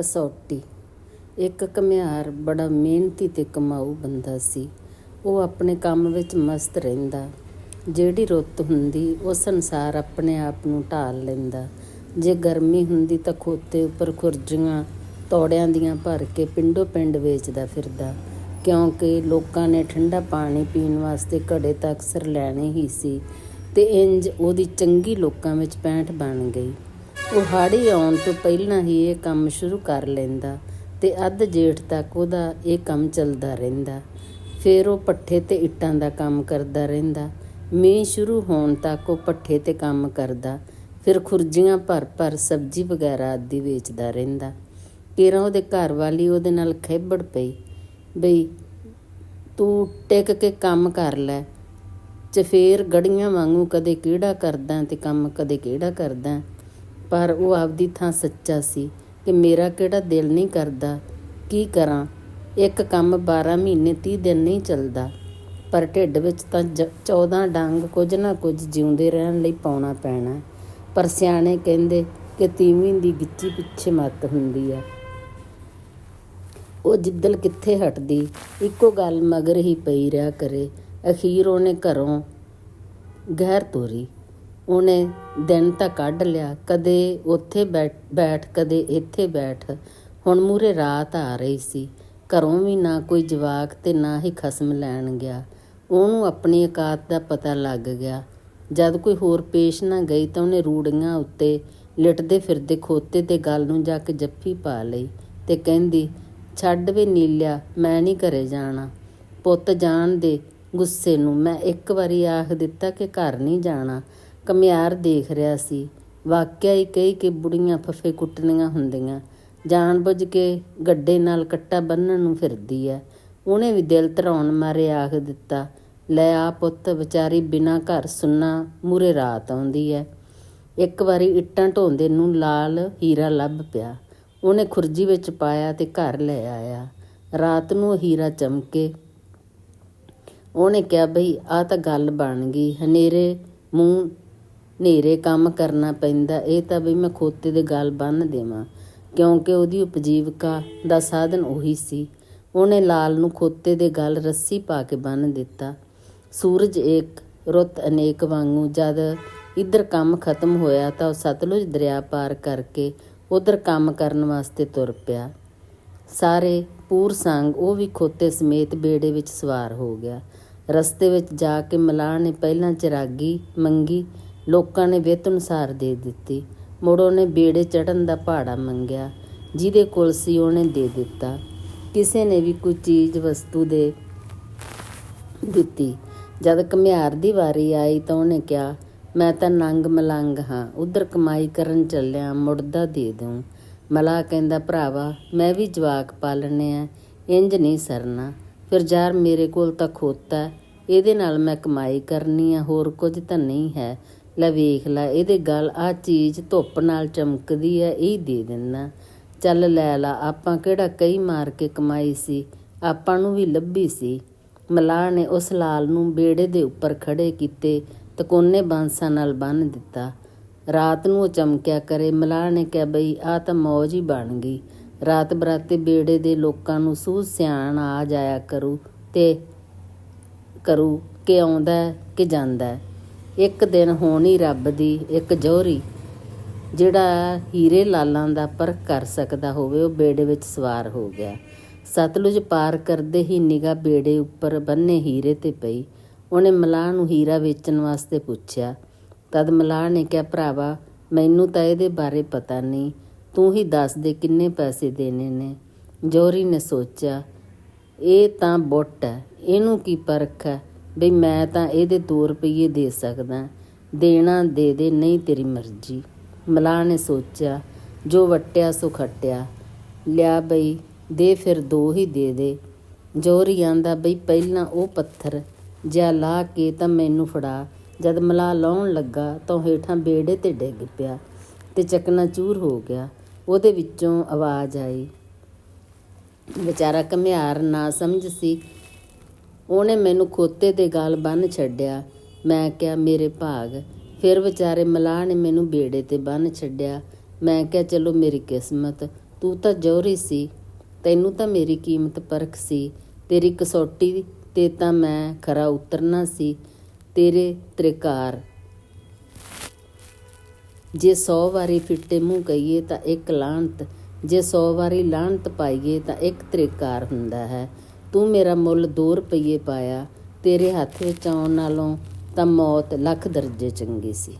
ਕਸੌਟੀ। ਇੱਕ ਘੁਮਿਆਰ ਬੜਾ ਮਿਹਨਤੀ ਤੇ ਕਮਾਊ ਬੰਦਾ ਸੀ। ਉਹ ਆਪਣੇ ਕੰਮ ਵਿੱਚ ਮਸਤ ਰਹਿੰਦਾ। ਜਿਹੜੀ ਰੁੱਤ ਹੁੰਦੀ ਉਸ ਅਨੁਸਾਰ ਆਪਣੇ ਆਪ ਨੂੰ ਢਾਲ ਲੈਂਦਾ। ਜੇ ਗਰਮੀ ਹੁੰਦੀ ਤਾਂ ਖੋਤੇ ਉੱਪਰ ਖੁਰਜੀਆਂ, ਤੌੜਿਆਂ ਦੀਆਂ ਭਰ ਕੇ ਪਿੰਡੋ ਪਿੰਡ ਵੇਚਦਾ ਫਿਰਦਾ। ਕਿਉਂਕਿ ਲੋਕਾਂ ਨੇ ਠੰਡਾ ਪਾਣੀ ਪੀਣ ਵਾਸਤੇ ਘੜੇ ਤਾਂ ਅਕਸਰ ਲੈਣੇ ਹੀ ਸੀ ਤੇ ਇੰਜ ਉਹਦੀ ਚੰਗੀ ਲੋਕਾਂ ਵਿੱਚ ਪੈਂਠ ਬਣ ਗਈ। ਉਹ ਹਾੜੀ ਆਉਣ ਤੋਂ ਪਹਿਲਾਂ ਹੀ ਇਹ ਕੰਮ ਸ਼ੁਰੂ ਕਰ ਲੈਂਦਾ ਤੇ ਅੱਧ ਜੇਠ ਤੱਕ ਉਹਦਾ ਇਹ ਕੰਮ ਚੱਲਦਾ ਰਹਿੰਦਾ। ਫਿਰ ਉਹ ਪੱਠੇ ਤੇ ਇੱਟਾਂ ਦਾ ਕੰਮ ਕਰਦਾ ਰਹਿੰਦਾ। ਮੀਂਹ ਸ਼ੁਰੂ ਹੋਣ ਤੱਕ ਉਹ ਪੱਠੇ ਤੇ ਕੰਮ ਕਰਦਾ। ਫਿਰ ਖੁਰਜੀਆਂ ਭਰ ਭਰ ਸਬਜ਼ੀ ਵਗੈਰਾ ਆਦਿ ਵੇਚਦਾ ਰਹਿੰਦਾ। ਕਿਰਾਂ ਉਹਦੇ ਘਰ ਵਾਲੀ ਉਹਦੇ ਨਾਲ ਖੇਬੜ ਪਈ, ਬਈ ਤੂੰ ਟਿਕ ਕੇ ਕੰਮ ਕਰ ਲੈ ਚਫੇਰ ਗੜੀਆਂ ਵਾਂਗੂ ਕਦੇ ਕਿਹੜਾ ਕਰਦਾ ਤੇ ਕੰਮ ਕਦੇ ਕਿਹੜਾ ਕਰਦਾ। ਪਰ ਉਹ ਆਪਦੀ ਥਾਂ ਸੱਚਾ ਸੀ ਕਿ ਮੇਰਾ ਕਿਹੜਾ ਦਿਲ ਨਹੀਂ ਕਰਦਾ, ਕੀ ਕਰਾਂ? ਇੱਕ ਕੰਮ 12 ਮਹੀਨੇ 30 ਦਿਨ ਨਹੀਂ ਚੱਲਦਾ, ਪਰ ਢਿੱਡ ਵਿੱਚ ਤਾਂ 14 ਡੰਗ ਕੁਝ ਨਾ ਕੁਝ ਜਿਉਂਦੇ ਰਹਿਣ ਲਈ ਪਾਉਣਾ ਪੈਣਾ। ਪਰ ਸਿਆਣੇ ਕਹਿੰਦੇ ਕਿ ਤੀਵੀਂ ਦੀ ਗਿੱਚੀ ਪਿੱਛੇ ਮੱਤ ਹੁੰਦੀ ਆ। ਉਹ ਜਿੱਦਲ ਕਿੱਥੇ ਹਟਦੀ, ਇੱਕੋ ਗੱਲ ਮਗਰ ਹੀ ਪਈ ਰਿਹਾ ਕਰੇ। ਅਖੀਰ ਉਹਨੇ ਘਰੋਂ ਗਹਿਰ ਤੋਰੀ। ਉਹਨੇ ਦਿਨ ਤਾਂ ਕੱਢ ਲਿਆ, ਕਦੇ ਉੱਥੇ ਬੈਠ, ਕਦੇ ਇੱਥੇ ਬੈਠ। ਹੁਣ ਮੂਰੇ ਰਾਤ ਆ ਰਹੀ ਸੀ। ਘਰੋਂ ਵੀ ਨਾ ਕੋਈ ਜਵਾਕ ਤੇ ਨਾ ਹੀ ਖਸਮ ਲੈਣ ਗਿਆ। ਉਹਨੂੰ ਆਪਣੀ ਔਕਾਤ ਦਾ ਪਤਾ ਲੱਗ ਗਿਆ। ਜਦ ਕੋਈ ਹੋਰ ਪੇਸ਼ ਨਾ ਗਈ ਤਾਂ ਉਹਨੇ ਰੂੜੀਆਂ ਉੱਤੇ ਲਿਟਦੇ ਫਿਰਦੇ ਖੋਤੇ ਤੇ ਗੱਲ ਨੂੰ ਜਾ ਕੇ ਜੱਫੀ ਪਾ ਲਈ ਤੇ ਕਹਿੰਦੀ, ਛੱਡ ਵੇ ਨੀਲਿਆ, ਮੈਂ ਨਹੀਂ ਘਰੇ ਜਾਣਾ। ਪੁੱਤ ਜਾਣ ਦੇ ਗੁੱਸੇ ਨੂੰ ਮੈਂ ਇੱਕ ਵਾਰੀ ਆਖ ਦਿੱਤਾ ਕਿ ਘਰ ਨਹੀਂ ਜਾਣਾ। ਕਮਿਆਰ ਦੇਖ ਰਿਹਾ ਸੀ। ਵਾਕਿਆ ਹੀ ਕਈ ਕਿ ਬੁੜੀਆਂ ਫਫੇ ਕੁੱਟਣੀਆਂ ਹੁੰਦੀਆਂ। ਜਾਣ ਬੁੱਝ ਕੇ ਗੱਡੇ ਨਾਲ ਕੱਟਾ ਬੰਨਣ ਨੂੰ ਫਿਰਦੀ ਐ। ਉਹਨੇ ਵੀ ਦਿਲ ਧਰਾਉਣ ਮਾਰੇ ਆਖ ਦਿੱਤਾ, ਲੈ ਆ ਪੁੱਤ, ਵਿਚਾਰੀ ਬਿਨਾ ਘਰ ਸੁੰਨਾ ਮੂਰੇ ਰਾਤ ਆਉਂਦੀ ਐ। ਇੱਕ ਵਾਰੀ ਇੱਟਾਂ ਢੋਂਦੇ ਨੂੰ ਲਾਲ ਹੀਰਾ ਲੱਭ ਪਿਆ। ਉਹਨੇ ਖੁਰਜੀ ਵਿੱਚ ਪਾਇਆ ਤੇ ਘਰ ਲੈ ਆਇਆ। ਰਾਤ ਨੂੰ ਹੀਰਾ ਚਮਕੇ। ਉਹਨੇ ਕਿਹਾ, ਬਈ ਆ ਤਾਂ ਗੱਲ ਬਣ ਗਈ। ਹਨੇਰੇ ਮੂੰਹ ਹਨੇਰੇ ਕੰਮ ਕਰਨਾ ਪੈਂਦਾ, ਇਹ ਤਾਂ ਬਈ ਮੈਂ ਖੋਤੇ ਦੇ ਗੱਲ ਬੰਨ੍ਹ ਦੇਵਾਂ। ਕਿਉਂਕਿ ਉਹਦੀ ਉਪਜੀਵਕਾ ਦਾ ਸਾਧਨ ਉਹੀ ਸੀ। ਉਹਨੇ ਲਾਲ ਨੂੰ ਖੋਤੇ ਦੇ ਗੱਲ ਰੱਸੀ ਪਾ ਕੇ ਬੰਨ੍ਹ ਦਿੱਤਾ। ਸੂਰਜ ਇੱਕ ਰੁੱਤ ਅਨੇਕ ਵਾਂਗੂ, ਜਦ ਇੱਧਰ ਕੰਮ ਖਤਮ ਹੋਇਆ ਤਾਂ ਉਹ ਸਤਲੁਜ ਦਰਿਆ ਪਾਰ ਕਰਕੇ ਉਧਰ ਕੰਮ ਕਰਨ ਵਾਸਤੇ ਤੁਰ ਪਿਆ। ਸਾਰੇ ਪੂਰ ਸੰਗ ਉਹ ਵੀ ਖੋਤੇ ਸਮੇਤ ਬੇੜੇ ਵਿੱਚ ਸਵਾਰ ਹੋ ਗਿਆ। ਰਸਤੇ ਵਿੱਚ ਜਾ ਕੇ ਮਲਾਹ ਨੇ ਪਹਿਲਾਂ ਚਰਾਗੀ, ਮੰਗੀ ਲੋਕਾਂ ਨੇ ਵਿੱਤ ਅਨੁਸਾਰ ਦੇ ਦਿੱਤੀ। ਮੁੜ ਉਹਨੇ ਬੇੜੇ ਚੜਨ ਦਾ ਭਾੜਾ ਮੰਗਿਆ, ਜਿਹਦੇ ਕੋਲ ਸੀ ਉਹਨੇ ਦੇ ਦਿੱਤਾ। ਕਿਸੇ ਨੇ ਵੀ ਕੋਈ ਚੀਜ਼, ਵਸਤੂ ਦੇ ਦਿੱਤੀ। ਜਦ ਘਮਿਆਰ ਦੀ ਵਾਰੀ ਆਈ ਤਾਂ ਉਹਨੇ ਕਿਹਾ, ਮੈਂ ਤਾਂ ਨੰਗ ਮਲੰਗ ਹਾਂ, ਉਧਰ ਕਮਾਈ ਕਰਨ ਚੱਲਿਆ, ਮੁੜਦਾ ਦੇ ਦੂੰ ਮਲਾ ਕਹਿੰਦਾ, ਭਰਾਵਾ, ਮੈਂ ਵੀ ਜਵਾਕ ਪਾਲਣੇ ਆ ਇੰਜ ਨਹੀਂ ਸਰਨਾ। ਫਿਰ ਯਾਰ ਮੇਰੇ ਕੋਲ ਤਾਂ ਖੋਤਾ, ਇਹਦੇ ਨਾਲ ਮੈਂ ਕਮਾਈ ਕਰਨੀ ਆ, ਹੋਰ ਕੁਝ ਤਾਂ ਨਹੀਂ ਹੈ। ਲੈ ਵੇਖ ਲੈ, ਇਹਦੇ ਗੱਲ ਆ ਚੀਜ਼ ਧੁੱਪ ਨਾਲ ਚਮਕਦੀ ਐ ਇਹ ਦੇ ਦਿੰਨਾ। ਚੱਲ ਲੈ ਲਾ, ਆਪਾਂ ਕਿਹੜਾ ਕਈ ਮਾਰ ਕੇ ਕਮਾਈ ਸੀ? ਆਪਾਂ ਨੂੰ ਵੀ ਲੱਭੀ ਸੀ। ਮਲਾਹ ਨੇ ਉਸ ਲਾਲ ਨੂੰ ਬੇੜੇ ਦੇ ਉੱਪਰ ਖੜੇ ਕੀਤੇ ਤਕੋਨੇ ਬਾਂਸਾਂ ਨਾਲ ਬੰਨ ਦਿੱਤਾ। ਰਾਤ ਨੂੰ ਉਹ ਚਮਕਿਆ ਕਰੇ, ਮਲਾਹ ਨੇ ਕਿਹਾ, ਬਈ ਆ ਤਾਂ ਮੌਜ ਹੀ ਬਣ ਗਈ। ਰਾਤ ਬਰਾਤੇ ਬੇੜੇ ਦੇ ਲੋਕਾਂ ਨੂੰ ਸੂਹ ਸਿਆਣ ਆ ਜਾਇਆ ਕਰੂ ਤੇ ਕਰੂ, ਕਿ ਆਉਂਦਾ ਕਿ ਜਾਂਦਾ ਇੱਕ ਦਿਨ ਹੋਣੀ ਰੱਬ ਦੀ, ਇੱਕ ਜੋਹਰੀ। ਜਿਹੜਾ ਹੀਰੇ ਲਾਲਾਂ ਦਾ ਪਰਖ ਕਰ ਸਕਦਾ ਹੋਵੇ, ਉਹ ਬੇੜੇ ਵਿੱਚ ਸਵਾਰ ਹੋ ਗਿਆ। ਸਤਲੁਜ ਪਾਰ ਕਰਦੇ ਹੀ ਨਿਗਾ ਬੇੜੇ ਉੱਪਰ ਬੰਨੇ ਹੀਰੇ ਤੇ ਪਈ। ਉਹਨੇ ਮਲਾਹ ਨੂੰ ਹੀਰਾ ਵੇਚਣ ਵਾਸਤੇ ਪੁੱਛਿਆ। ਤਦ ਮਲਾਹ ਨੇ ਕਿਹਾ, ਭਰਾਵਾ, ਮੈਨੂੰ ਤਾਂ ਇਹਦੇ ਬਾਰੇ ਪਤਾ ਨਹੀਂ। ਤੂੰ ਹੀ ਦੱਸ ਦੇ ਕਿੰਨੇ ਪੈਸੇ ਦੇਣੇ ਨੇ। ਜੋਰੀ ਨੇ ਸੋਚਿਆ, ਇਹ ਤਾਂ ਬੁੱਟ ਹੈ, ਇਹਨੂੰ ਕੀ ਪਰਖ ਹੈ? ਬਈ ਮੈਂ ਤਾਂ ਇਹਦੇ 2 ਰੁਪਏ ਦੇ ਸਕਦਾ, ਦੇਣਾ ਦੇ ਦੇ, ਨਹੀਂ ਤੇਰੀ ਮਰਜ਼ੀ। ਮਲਾਹ ਨੇ ਸੋਚਿਆ, ਜੋ ਵਟਿਆ ਸੋ ਖਟਿਆ। ਲਿਆ ਬਈ, ਦੇ ਫਿਰ ਦੋ ਹੀ ਦੇ ਦੇ। ਜੋਰੀ ਆਂਦਾ, ਬਈ ਪਹਿਲਾਂ ਉਹ ਪੱਥਰ ਜਿਆ ਲਾ ਕੇ ਤਾਂ ਮੈਨੂੰ ਫੜਾ। ਜਦ ਮਲਾ ਲਾਉਣ ਲੱਗਾ ਤਾਂ ਹੇਠਾਂ ਬੇੜੇ ਤੇ ਡਿੱਗ ਪਿਆ ਤੇ ਚਕਨਾ ਚੂਰ ਹੋ ਗਿਆ। ਉਹਦੇ ਵਿੱਚੋਂ ਆਵਾਜ਼ ਆਈ। ਵਿਚਾਰਾ ਘਮਿਆਰ ਨਾ ਸਮਝ ਸੀ ਉਹਨੇ ਮੈਨੂੰ ਖੋਤੇ ਦੇ ਗਾਲ ਬੰਨ ਛੱਡਿਆ। ਮੈਂ ਕਿਹਾ, ਮੇਰੇ ਭਾਗ। ਫਿਰ ਵਿਚਾਰੇ ਮਲਾਹ ਨੇ ਮੈਨੂੰ ਬੇੜੇ ਤੇ ਬੰਨ ਛੱਡਿਆ। ਮੈਂ ਕਿਹਾ, ਚਲੋ ਮੇਰੀ ਕਿਸਮਤ, ਤੂੰ ਤਾਂ ਜੋਹਰੀ ਸੀ। ਤੈਨੂੰ ਤਾਂ ਮੇਰੀ ਕੀਮਤ ਪਰਖ ਸੀ। ਤੇਰੀ ਕਸੌਟੀ ਤੇ ਤਾਂ ਮੈਂ ਖਰਾ ਉਤਰਨਾ ਸੀ। ਤੇਰੇ ਤ੍ਰਿਕਾਰ। ਜੇ 100 ਵਾਰੀ ਫਿੱਟੇ ਮੂੰਹ ਕਹੀਏ ਤਾਂ ਇੱਕ ਲਾਹਨਤ। ਜੇ 100 ਵਾਰੀ ਲਾਹਨਤ ਪਾਈਏ ਤਾਂ ਇੱਕ ਤ੍ਰਿਕਾਰ ਹੁੰਦਾ ਹੈ। ਤੂੰ ਮੇਰਾ ਮੁੱਲ 2 ਰੁਪਏ ਪਾਇਆ, ਤੇਰੇ ਹੱਥ ਵਿੱਚ ਆਉਣ ਨਾਲੋਂ ਤਾਂ ਮੌਤ ਲੱਖ ਦਰਜੇ ਚੰਗੀ ਸੀ।